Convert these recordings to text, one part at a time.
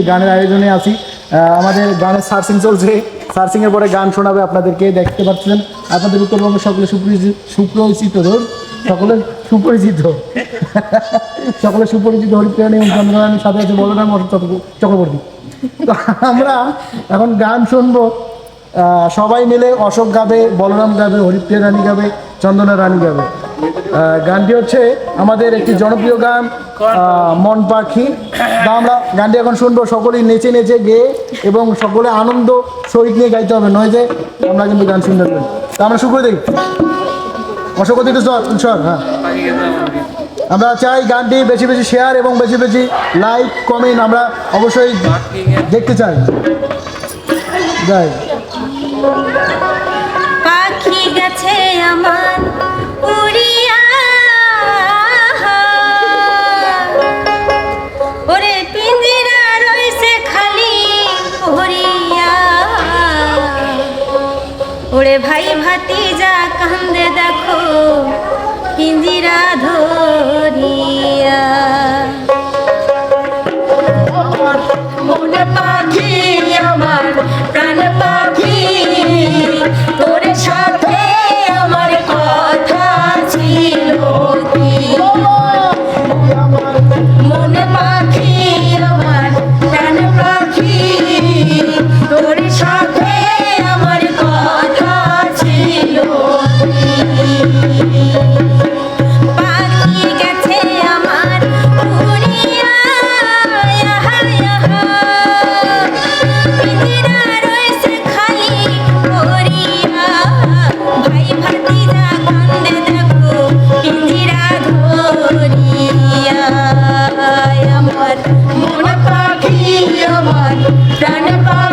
গানের আয়োজনে আছি। আমাদের গানের সার্চিং চলছে। সার্চিং এর পরে গান শোনাবে আপনাদেরকে দেখতে পাচ্ছেন আপনাদের উত্তরবঙ্গ সকলে সুপরিচিত সুপরিচিত ধর। সকলে সুপরিচিত। সকলে সুপরিচিত হরিপ্রিয়াণী এবং চন্দ্ররানীর সাথে আছে বলরাম চক্রবর্তী। তো আমরা এখন গান শুনব। সবাই মিলে অশোক গাবে, বলরাম গাবে হরিপ্রিয়া রানী গাবে চন্দনা রানী গাবে। গানটি হচ্ছে আমাদের একটি জনপ্রিয় গান মন পাখি। তা আমরা গানটি এখন শুনব, সকলেই নেচে নেচে গেয়ে এবং সকলে আনন্দ সহিত নিয়ে গাইতে হবে, নয় যে আমরা কিন্তু গান শুনতে পারি। তা আমরা শুরু করে দিই। অশোক একটু সর সর হ্যাঁ। আমরা চাই গানটি বেশি বেশি শেয়ার এবং বেশি বেশি লাইক কমেন্ট আমরা অবশ্যই দেখতে চাই। যাই। ওরে ভাই ভাতিজা কান্দে দেখো পিঞ্জিরা ধরিয়া মন পাখি আমার প্রাণ পাখি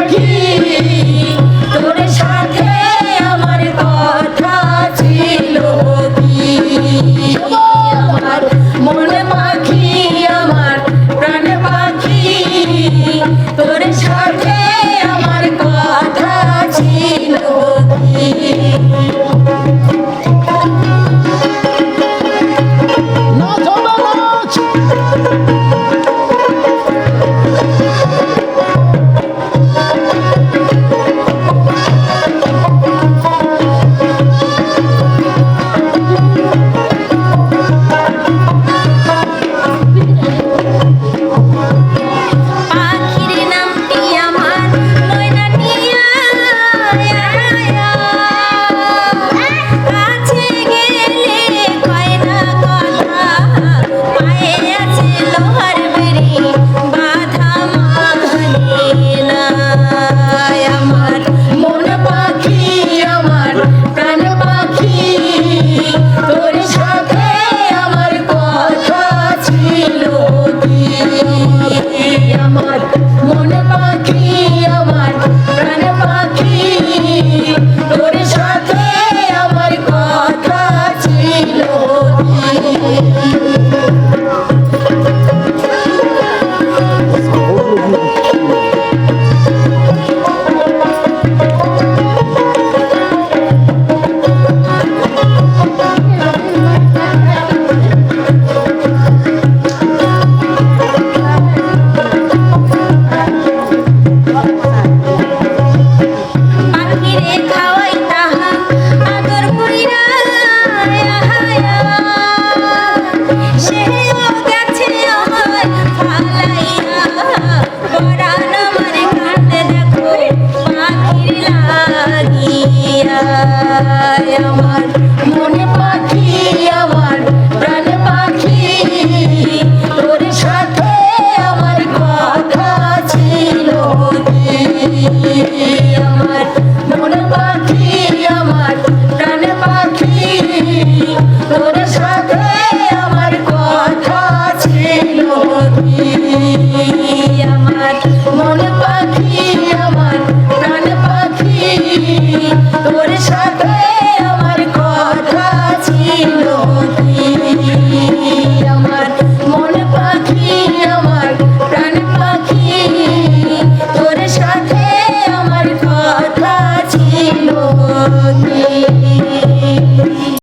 আমার